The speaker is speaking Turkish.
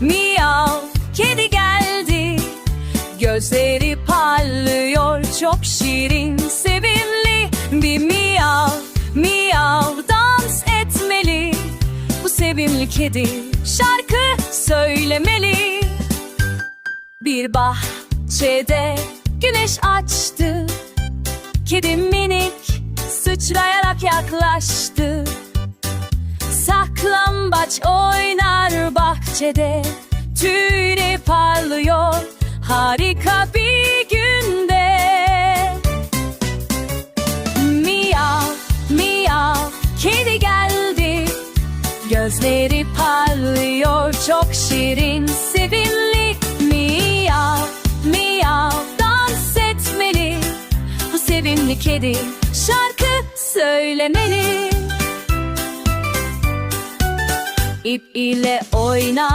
miyav kedi geldi. Gözleri parlıyor çok şirin sevimli Bir miyav. Miyav dans etmeli. Bu sevimli kedi şarkı söylemeli. Bir bahçede güneş açtı. Kedi minik sıçrayarak yaklaştı Saklambaç oynar bahçede. Tüyleri parlıyor. Harika bir günde. Miyav miyav kedi geldi. Gözleri parlıyor. Çok şirin sevimli Miyav miyav dans etmeli. Bu sevimli kedi şarkı söylemeli İp ile oyna